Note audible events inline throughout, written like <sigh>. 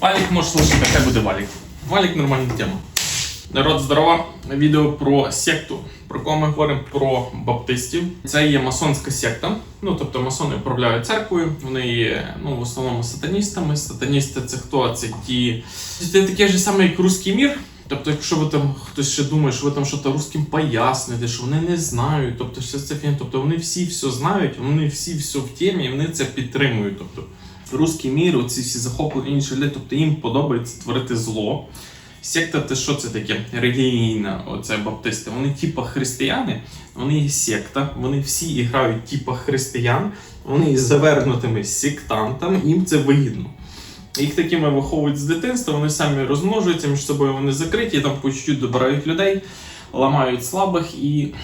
Валік може слушати, хай буде валік. Валік нормальна тема. Народ здорова. Відео про секту. Про кого ми говоримо про баптистів. Це є масонська секта. Ну тобто масони управляють церквою. Вони є ну, в основному сатаністами. Сатаністи це хто? Це ті. Це таке ж саме, як русський мір. Тобто, якщо ви там хтось ще думає, що ви там щось русським поясните, що вони не знають, тобто все це фігня. Тобто вони всі все знають, вони всі все в темі, і вони це підтримують. Тобто русський мір, оці всі захоплені інші люди, тобто їм подобається творити зло. Секта, це що це таке? Релігійна, оце баптисти. Вони типа християни, вони є секта, вони всі грають типа християн, вони є завернутими сектантами, їм це вигідно. Їх такими виховують з дитинства, вони самі розмножуються між собою, вони закриті, там по чуть-чуть добирають людей, ламають слабих і.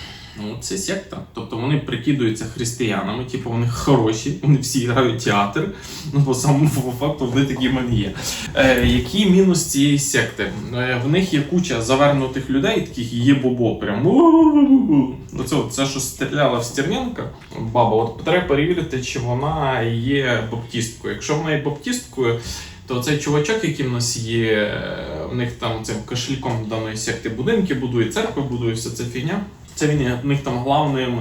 Ну, це секта. Тобто вони прикидуються християнами, типу вони хороші, вони всі грають театр. Ну, по самому факту вони такі в є. Е, який мінус цієї секти? Е, в них є куча завернутих людей, таких є бобо, прям. Оце, це, що стріляла в Стерненка, баба, от треба перевірити, чи вона є баптісткою. Якщо вона є баптісткою, то цей чувачок, який в нас є, е, в них там цим кошельком даної секти будинки будує, церкви будує, все це фігня. Це він в них там главним,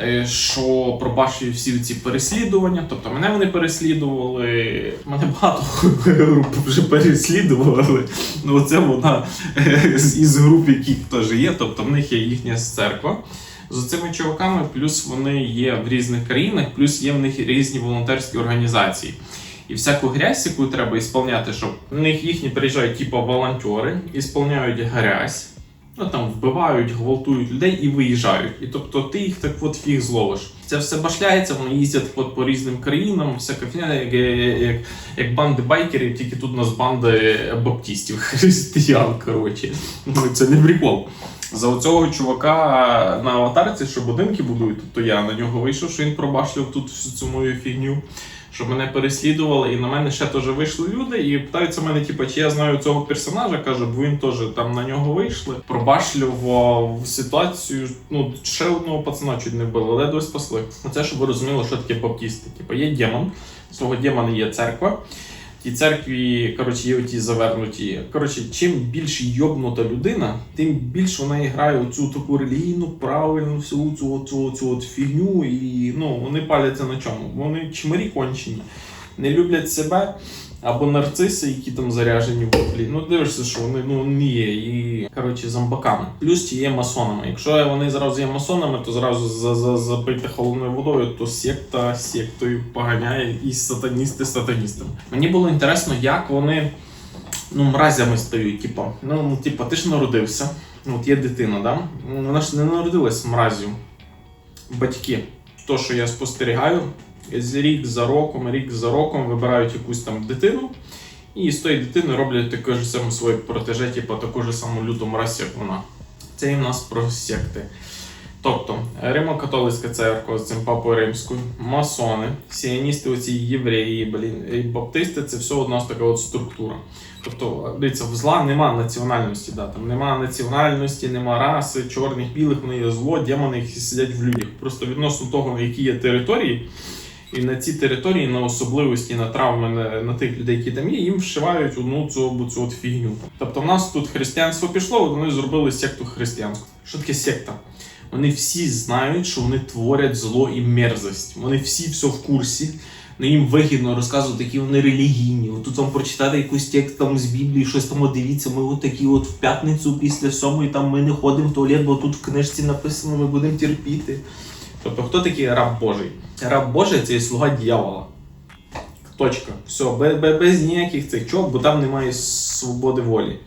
е, що пробачує всі ці переслідування. Тобто мене вони переслідували, мене багато <laughs> груп вже переслідували. Ну це вона е, із груп, які теж є. Тобто в них є їхня церква. З цими чуваками, плюс вони є в різних країнах, плюс є в них різні волонтерські організації. І всяку грязь, яку треба ісполняти, щоб в них їхні приїжджають, типу, волонтери, ісполняють грязь, ну там вбивають, гвалтують людей і виїжджають. І тобто ти їх так от фіг зловиш. Це все башляється, вони їздять от по різним країнам, всяка фігня, як, як, як банди байкерів, тільки тут у нас банди баптістів, <laughs> християн. Коротше. Ну, це не прикол. За оцього чувака на аватарці, що будинки будують, тобто я на нього вийшов, що він пробашляв тут всю цю мою фігню, щоб мене переслідували, і на мене ще теж вийшли люди і питаються мене, типу, чи я знаю цього персонажа, кажу, бо він теж там на нього вийшли. Пробашлював ситуацію. Ну, ще одного пацана чуть не вбили, але досі спасли. Оце, щоб ви розуміли, що таке баптісти. Типу, є демон, з того демона є церква. Тій церкві, коротше, є оті завернуті. Коротше, чим більш йобнута людина, тим більш вона і грає оцю таку релігійну, правильну всю цю, оцю, оцю от фігню, і ну, вони паляться на чому. Вони чмирі кончені, не люблять себе. Або нарциси, які там заряжені в воплі. Ну дивишся, що вони ну не є і коротше зомбаками. Плюс ті є масонами. Якщо вони зразу є масонами, то зразу за, за, забити холодною водою, то секта сектою поганяє і сатаністи сатаністами. Мені було інтересно, як вони ну, мразями стають. Типа, ну, типа, ти ж народився. Ну, от є дитина, да? Ну, Вона ж не народилась мразю. Батьки. То, що я спостерігаю, рік за роком, рік за роком вибирають якусь там дитину. І з тої дитини роблять таке ж саме своє протеже, типу таку ж саму люту мразь, як вона. Це і в нас про секти. Тобто, Римо-католицька церква з цим папою римською, масони, сіоністи, оці євреї, блін, і баптисти це все одна така от структура. Тобто, дивіться, в зла нема національності, да, там нема національності, нема раси, чорних, білих, вони є зло, демони, сидять в людях. Просто відносно того, які є території, і на ці території, на особливості, на травми на, тих людей, які там є, їм вшивають одну цю, цю от фігню. Тобто в нас тут християнство пішло, вони зробили секту християнську. Що таке секта? Вони всі знають, що вони творять зло і мерзость. Вони всі все в курсі. Ну, їм вигідно розказувати, які вони релігійні. От тут вам прочитати якийсь текст там з Біблії, щось там от дивіться, ми от такі от в п'ятницю після сьомої там ми не ходимо в туалет, бо тут в книжці написано, ми будемо терпіти. Тобто, хто такий раб Божий? Раб Божий це є слуга дьявола. Точка. Все, без, без, ніяких цих чого, бо там немає свободи волі.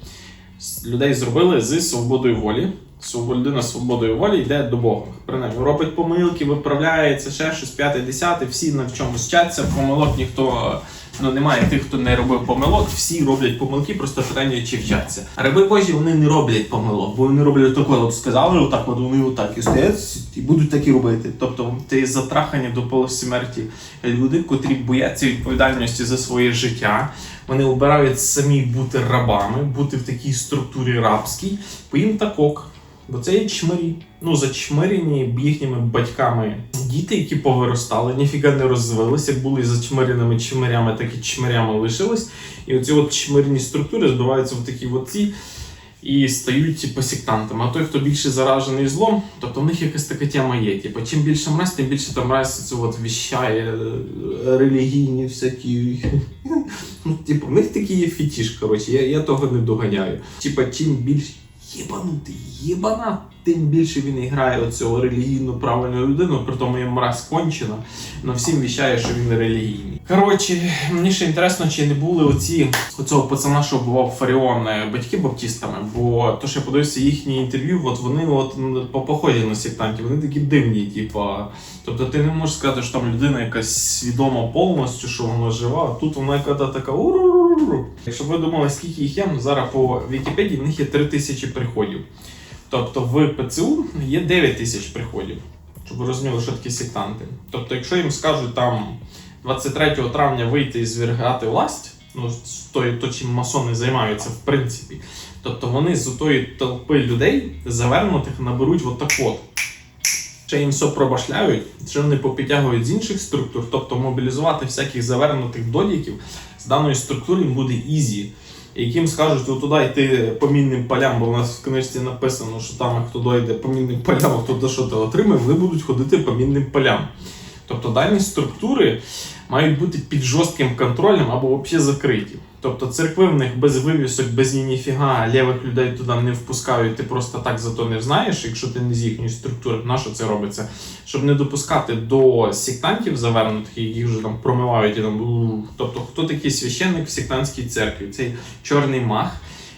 Людей зробили з свободою волі. Людина з свободою волі йде до Бога. Принаймні, робить помилки, виправляється, ще щось, п'яте, десяте, всі на чомусь вчаться. Помилок ніхто ну немає тих, хто не робив помилок, всі роблять помилки, просто питання, чи вчаться. Раби Божі вони не роблять помилок, бо вони роблять таке, от сказали, отак, от вони отак і стоять і будуть так і робити. Тобто це затрахані до полусмерті люди, котрі бояться відповідальності за своє життя. Вони обирають самі бути рабами, бути в такій структурі рабській, бо їм так ок. Бо це є чмирі. Ну, зачмирені їхніми батьками діти, які повиростали, ніфіга не розвилися, були зачмиреними чмирями, так і чмирями лишились. І оці от чмирні структури збиваються в такі от ці і стають типу, сектантами. А той, хто більше заражений злом, тобто в них якась така тема є. Типу, чим більше мразь, тим більше там мразь це от віщає е, релігійні всякі. <laughs> Ну, типу, в них такий є фетіш, коротше, я, я того не доганяю. Типа, чим більш єбанутий, єбана, тим більше він грає оцього релігійно правильну людину, при тому є мразь кончена, але всім віщає, що він релігійний. Коротше, мені ще інтересно, чи не були оці оцього пацана, що бував Фаріон, е, батьки баптістами, бо то, що я подивився їхні інтерв'ю, от вони от по поході на сектантів, вони такі дивні, типа. Тобто ти не можеш сказати, що там людина якась свідома повністю, що вона жива, а тут вона яка така уру. Якщо ви думали, скільки їх є, ну, зараз по Вікіпедії в них є 3 тисячі приходів. Тобто в ПЦУ є 9 тисяч приходів, щоб ви розуміли, що такі сектанти. Тобто, якщо їм скажуть там 23 травня вийти і звергати власть, ну з то чим масони займаються, в принципі, тобто вони з тої толпи людей завернутих наберуть от так от. Ще їм все пробашляють, ще вони попідтягують з інших структур, тобто мобілізувати всяких завернутих додіків даної структури буде ізі. Яким скажуть, от туди йти по мінним полям, бо в нас в книжці написано, що там хто дойде по мінним полям, хто до що ти отримає, вони будуть ходити по мінним полям. Тобто дані структури мають бути під жорстким контролем або взагалі закриті. Тобто церкви в них без вивісок, без ні ніфіга, лівих людей туди не впускають, ти просто так зато не знаєш, якщо ти не з їхньої структури, на що це робиться? Щоб не допускати до сектантів завернутих, їх вже там промивають і там. Тобто, хто такий священник в сектантській церкві? Цей чорний мах,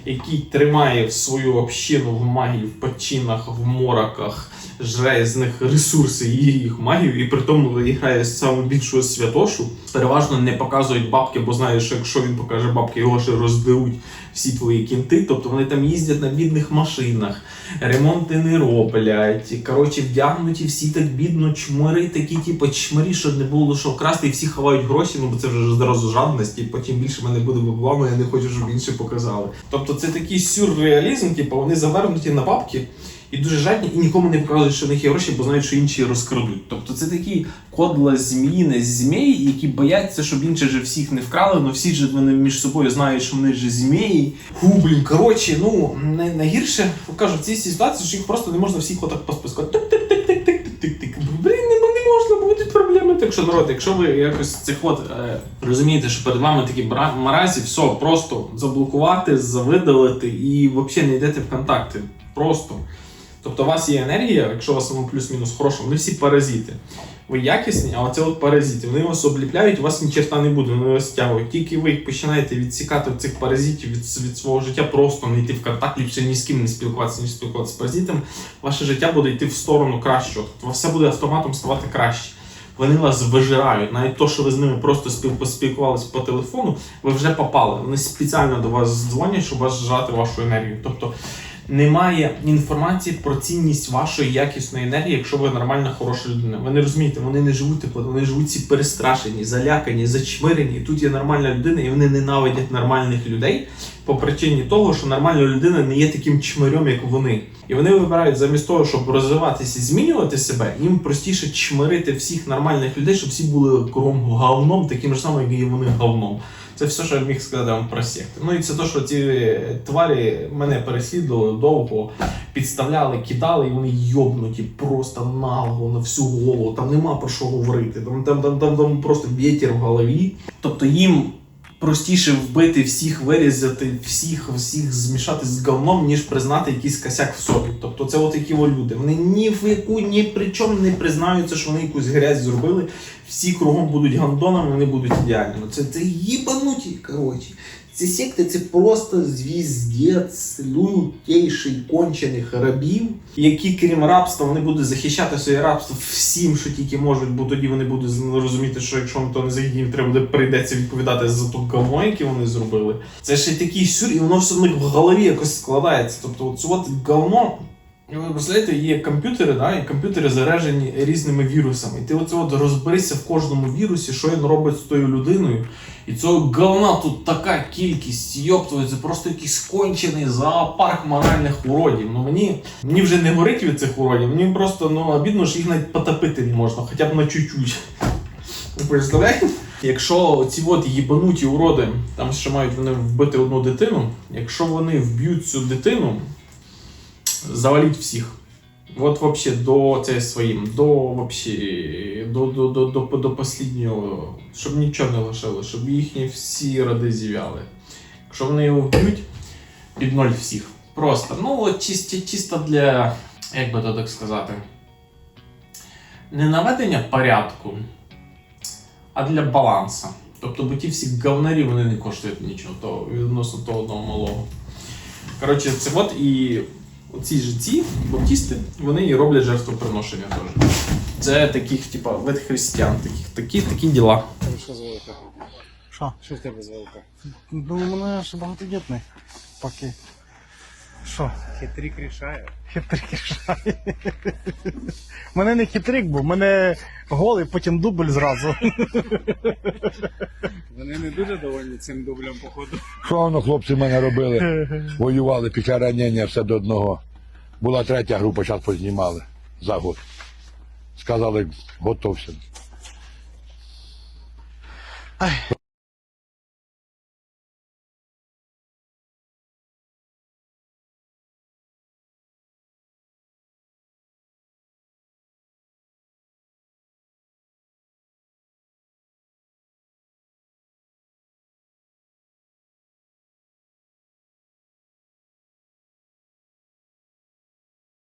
який тримає свою общину в магії, в починах, в мороках, жре з них ресурси і їх магію, і при тому грає саме більшого святошу. Переважно не показують бабки, бо знаєш, що якщо він покаже бабки, його ще роздеруть всі твої кінти. Тобто вони там їздять на бідних машинах, ремонти не роблять. Коротше, вдягнуті всі так бідно, чмири такі, типу, чмирі, що не було що красти, і всі ховають гроші, ну бо це вже зразу жадність, і потім більше мене буде баблами, я не хочу, щоб інші показали. Тобто це такий сюрреалізм, типу, вони завернуті на бабки. І дуже жадні, і нікому не показують, що в них є гроші, бо знають, що інші розкрадуть. Тобто це такі кодла зміїни змії, які бояться, щоб інші же всіх не вкрали, але всі ж вони між собою знають, що вони ж змії. Фу, блін, коротше, ну найгірше кажу, в цій ситуації, що їх просто не можна всіх отак поспискати. Що, народ, якщо ви якось цих от е, розумієте, що перед вами такі маразі, все просто заблокувати, завидалити і взагалі не йдете в контакти. Просто. Тобто у вас є енергія, якщо у вас плюс-мінус хороша, вони всі паразити. Ви якісні, а оце от паразити. Вони вас обліпляють, у вас ні черта не буде, вони вас стягують. Тільки ви їх починаєте відсікати від цих паразитів від, від свого життя, просто не йти в контакт, ліпше ні з ким не спілкуватися, ніж спілкуватися з паразитом, ваше життя буде йти в сторону кращого. Тобто все буде автоматом ставати краще. Вони вас вижирають. Навіть то, що ви з ними просто спіл- поспілкувалися по телефону, ви вже попали. Вони спеціально до вас дзвонять, щоб вас зжати вашу енергію. Тобто немає інформації про цінність вашої якісної енергії, якщо ви нормальна, хороша людина. Ви не розумієте, вони не живуть типу, вони живуть всі перестрашені, залякані, зачмирені. І тут є нормальна людина, і вони ненавидять нормальних людей по причині того, що нормальна людина не є таким чмирем, як вони. І вони вибирають замість того, щоб розвиватися і змінювати себе, їм простіше чмирити всіх нормальних людей, щоб всі були кругом говном, таким же самим, як і вони говном. Це все, що я міг сказати вам про секти. Ну і це те, що ці тварі мене переслідували довго, підставляли, кидали, і вони йобнуті просто нагло на всю голову. Там нема про що говорити. Там, там, там, там, там просто вітер в голові. Тобто їм простіше вбити всіх, вирізати всіх, всіх змішати з говном, ніж признати якийсь косяк в собі. Тобто це от такі люди. Вони ні в яку, ні при чому не признаються, що вони якусь грязь зробили. Всі кругом будуть гандонами, вони будуть ідеальними. Це, це їбануті, коротше. Ці секти це просто звіздець лютейший кончених рабів, які крім рабства вони будуть захищати своє рабство всім, що тільки можуть, бо тоді вони будуть розуміти, що якщо вам то не заїде, треба буде прийдеться відповідати за ту камо, яке вони зробили. Це ще такий сюр, і воно все в них в голові якось складається. Тобто, от от говно Ви представляєте, є комп'ютери, да, і комп'ютери заряджені різними вірусами. І ти оце от розберися в кожному вірусі, що він робить з тою людиною. І цього говна тут така кількість, йоптує, це просто якийсь кончений зоопарк моральних уродів. Ну мені, мені вже не горить від цих уродів, мені просто ну, обідно, що їх навіть потопити не можна, хоча б на чуть-чуть. Представляєте? Якщо ці от їбануті уроди, там ще мають вони вбити одну дитину, якщо вони вб'ють цю дитину, заваліть всіх. От вообще до це своїм, до вообще, до, до, до, до, до последнього, щоб нічого не лишило, щоб їхні всі роди зів'яли. Якщо вони його вб'ють, під ноль всіх. Просто, ну чисто, чисто для, як би то так сказати, не наведення порядку, а для балансу. Тобто, бо ті всі говнарі вони не коштують нічого, то відносно того одного малого. Коротше, це от і оці ж ці баптісти, вони і роблять жертвоприношення теж. Це таких, типа, вид християн, таких, такі, такі діла. Тебе що велика? Що? Що в тебе звалка? Ну, у мене ж багатодітний. Поки. Що? Хитрик рішає. Хитрик рішає. Мене не хитрик був, мене голий, потім дубль зразу. Вони не дуже довольні цим дублем, походу. Що воно хлопці в мене робили? Воювали після ранення все до одного. Була третя група, зараз познімали за год. Сказали, готовся. Ай,